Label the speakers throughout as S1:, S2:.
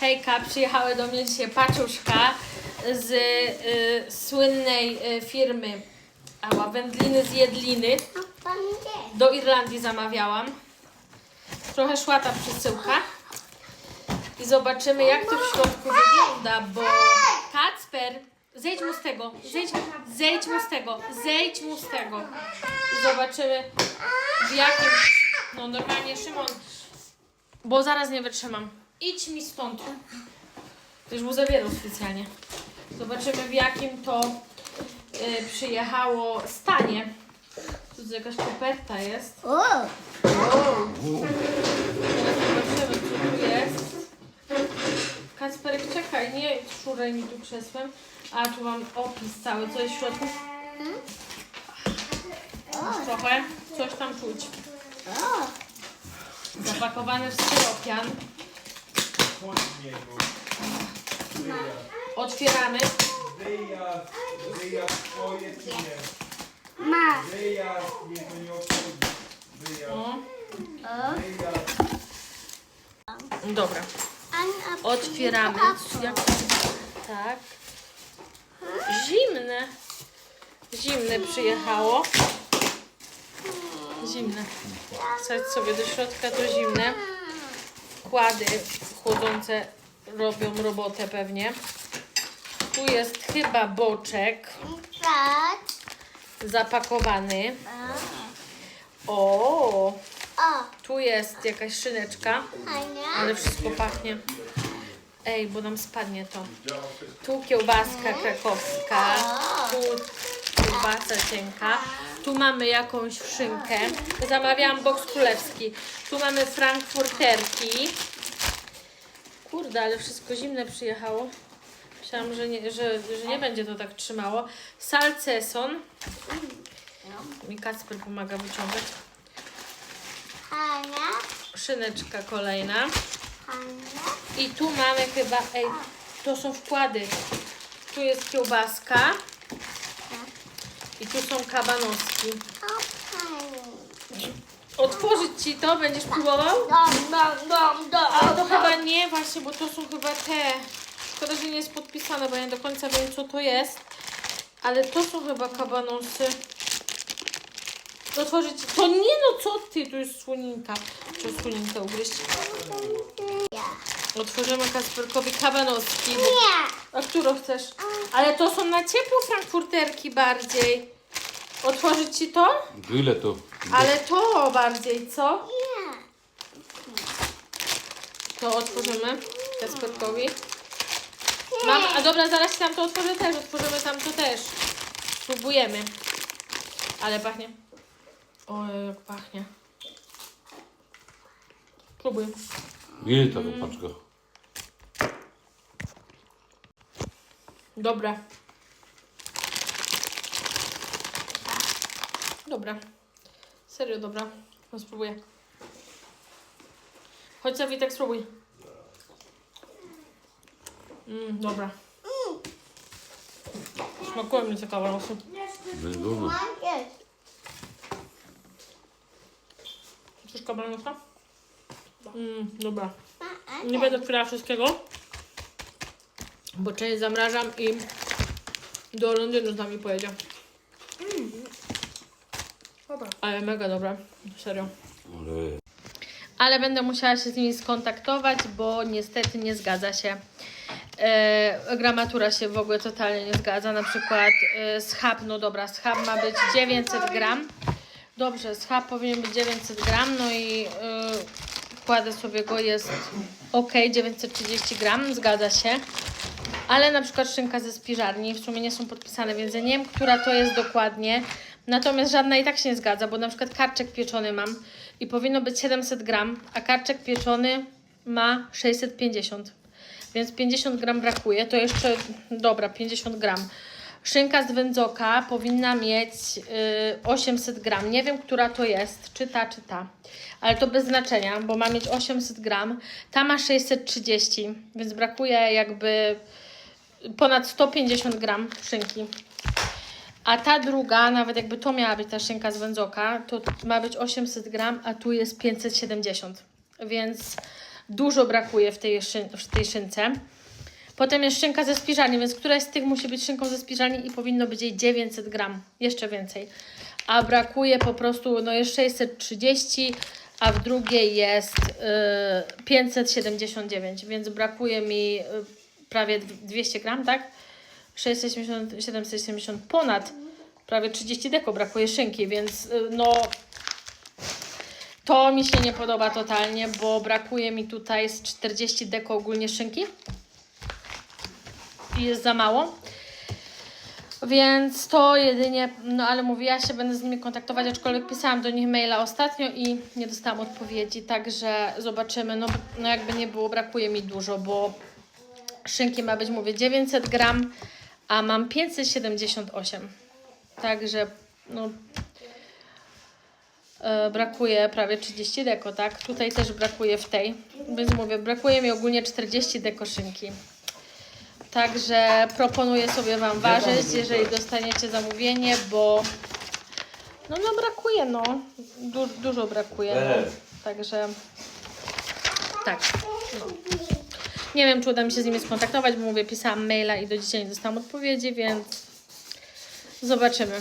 S1: Hejka, przyjechały do mnie dzisiaj paczuszka z y, słynnej y, firmy ała, wędliny z Jedliny. Do Irlandii zamawiałam. Trochę szła ta przesyłka. I zobaczymy jak to w środku wygląda, bo Kacper, zejdź mu z tego, zejdź, zejdź mu z tego, zejdź mu z tego. I zobaczymy w jakim, no normalnie Szymon, bo zaraz nie wytrzymam. Idź mi stąd. Już mu zabierał specjalnie. Zobaczymy w jakim to y, przyjechało stanie. Tu jakaś koperta jest.
S2: O,
S1: Wow. Teraz zobaczymy co tu jest. Kacperek czekaj, nie szuraj mi tu krzesłem. A tu mam opis cały, co jest w środku. Już Trochę, coś tam czuć.
S2: o,
S1: W. Otwieramy.
S3: Wyjazd, wyjazd twoje czy nie?
S2: ma,
S3: Wyjazd, mnie to nie obchodzi. Wyjazd, wyjazd.
S1: dobra. Otwieramy. Jak... Tak. Zimne. Zimne przyjechało. Zimne. Wsadź sobie do środka to zimne. Kłady chłodzące robią robotę pewnie. Tu jest chyba boczek
S2: tak,
S1: zapakowany.
S2: o,
S1: O,
S2: o,
S1: tu jest jakaś szyneczka,
S2: Ania,
S1: ale wszystko pachnie. Ej, bo nam spadnie to. Tu kiełbaska krakowska, tu kiełbasa cienka, tu mamy jakąś szynkę. Zamawiałam boks królewski. Tu mamy frankfurterki. Kurde, ale wszystko zimne przyjechało. Myślałam, że nie, że, że nie będzie to tak trzymało. Salceson. Mi Kacper pomaga wyciągać.
S2: Ania,
S1: Szyneczka kolejna.
S2: Ania,
S1: I tu mamy chyba, ej, to są wkłady. Tu jest kiełbaska. I tu są kabanoski.
S2: o.
S1: Otworzyć ci to? Będziesz próbował?
S2: Dom, dom, dom, dom,
S1: Ale to chyba nie właśnie, bo to są chyba te. Szkoda, że nie jest podpisane, bo ja nie do końca wiem co to jest. Ale to są chyba kabanosy. Otworzyć. To nie no co ty, tu jest słoninka. Trzeba słoninkę ugryźć.
S2: Ja.
S1: Otworzymy Kasperkowi kabanoski.
S2: Nie,
S1: A którą chcesz? Ale to są na ciepło frankfurterki bardziej. Otworzyć ci to?
S4: Ile to?
S1: Ale to bardziej, co?
S2: nie,
S1: To otworzymy Kasperkowi. Mam, a dobra, zaraz tam to otworzę też. Otworzymy tam to też. Spróbujemy. Ale pachnie. Oj, jak pachnie. Próbuj.
S4: Ile to paczka?
S1: Dobra. Dobra. Serio, dobra. No spróbuję. Chodź sobie tak spróbuj. Mm, dobra. Smakuje mi te.
S4: Wędzono.
S2: mam jest.
S1: Chcesz kabanosa? Mm, dobra. Nie będę otwierała wszystkiego. Bo część zamrażam i do Londynu z nami pojedzie.
S2: Dobra.
S1: Ale mega dobra. Serio.
S4: Ale
S1: ale będę musiała się z nimi skontaktować, bo niestety nie zgadza się. E, gramatura się w ogóle totalnie nie zgadza. Na przykład e, schab, no dobra, schab ma być 900 gram. Dobrze, schab powinien być 900 gram, no i e, kładę sobie go, jest ok, 930 gram, zgadza się. Ale na przykład szynka ze spiżarni w sumie nie są podpisane, więc ja nie wiem, która to jest dokładnie. Natomiast żadna i tak się nie zgadza, bo na przykład karczek pieczony mam i powinno być 700 gram, a karczek pieczony ma 650. Więc 50 gram brakuje, to jeszcze, dobra, 50 gram. Szynka z wędzoka powinna mieć y, 800 gram. Nie wiem, która to jest, czy ta, czy ta. Ale to bez znaczenia, bo ma mieć 800 gram. Ta ma 630, więc brakuje jakby ponad 150 gram szynki. A ta druga, nawet jakby to miała być ta szynka z wędzoka, to ma być 800 gram, a tu jest 570. Więc Dużo brakuje w tej, szyn, w tej szynce. Potem jest szynka ze spiżarni, więc któraś z tych musi być szynką ze spiżarni i powinno być jej 900 gram, jeszcze więcej. A brakuje po prostu, no jest 630, a w drugiej jest y, 579, więc brakuje mi y, prawie 200 gram, tak? 670, 770 ponad prawie 30 deko brakuje szynki, więc y, no to mi się nie podoba totalnie, bo brakuje mi tutaj z 40 deko ogólnie szynki i jest za mało. Więc to jedynie, no ale mówię, ja się będę z nimi kontaktować, aczkolwiek pisałam do nich maila ostatnio i nie dostałam odpowiedzi, także zobaczymy. No, no jakby nie było, brakuje mi dużo, bo szynki ma być, mówię, 900 gram, a mam 578. Także, no, e, brakuje prawie 30 deko, tak? Tutaj też brakuje w tej, więc mówię, brakuje mi ogólnie 40 deko szynki. Także proponuję sobie Wam ważyć, jeżeli dostaniecie zamówienie, bo no, no brakuje, no. Du dużo brakuje. No. Także tak. No. Nie wiem, czy uda mi się z nimi skontaktować, bo mówię, pisałam maila i do dzisiaj nie dostałam odpowiedzi, więc zobaczymy.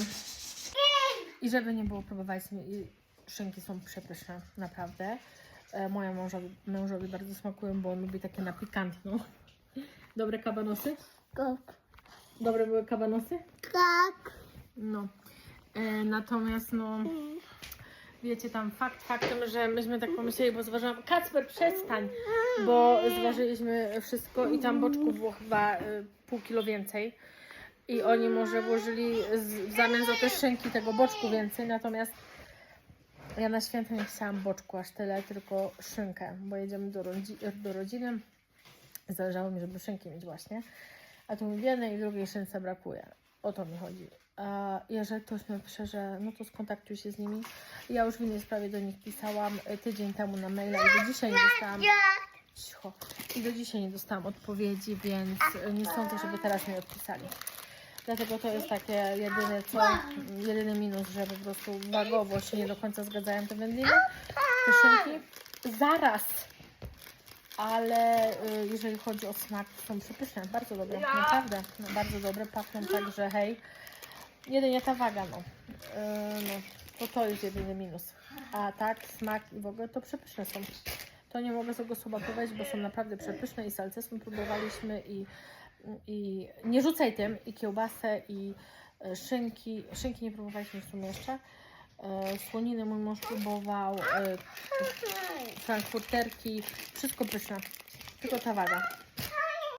S1: I żeby nie było, próbowaliśmy i szynki są przepyszne, naprawdę. E, moja mężowi, mężowi bardzo smakują, bo on lubi takie na pikantno. Dobre kabanosy?
S2: Tak.
S1: Dobre były kabanosy?
S2: Tak.
S1: No. E, natomiast no, wiecie tam fakt faktem, że myśmy tak pomyśleli, bo zważyłam, Kacper przestań, bo zważyliśmy wszystko i tam boczków było chyba e, pół kilo więcej. I oni może włożyli z, w zamian za te szynki tego boczku więcej, natomiast ja na święta nie chciałam boczku aż tyle, tylko szynkę, bo jedziemy do, rodzi do rodziny. Zależało mi, żeby szynki mieć właśnie. A tu mi jednej i drugiej szynce brakuje. O to mi chodzi. A jeżeli ktoś mi pisze, że no to skontaktuj się z nimi. Ja już w innej sprawie do nich pisałam y, tydzień temu na maila i do dzisiaj nie dostałam. Cicho. I do dzisiaj nie dostałam odpowiedzi, więc y, nie sądzę, żeby teraz mi odpisali. Dlatego to jest takie jedyne co, jedyny minus, że po prostu wagowo się nie do końca zgadzają te wędliny, te szynki. Zaraz! Ale y, jeżeli chodzi o smak, to są przepyszne, bardzo dobre, naprawdę, no, bardzo dobre, pachną tak, że hej. Jedynie ta waga, no. Y, no, to to jest jedyny minus. A tak, smak i w ogóle to przepyszne są. To nie mogę tego powiedzieć, bo są naprawdę przepyszne i salcesem próbowaliśmy i, i nie rzucaj tym, i kiełbasę, i e, szynki. Szynki nie próbowaliśmy w sumie jeszcze. E, Słoniny mój mąż próbował, e, frankfurterki, wszystko pyszne, tylko ta waga.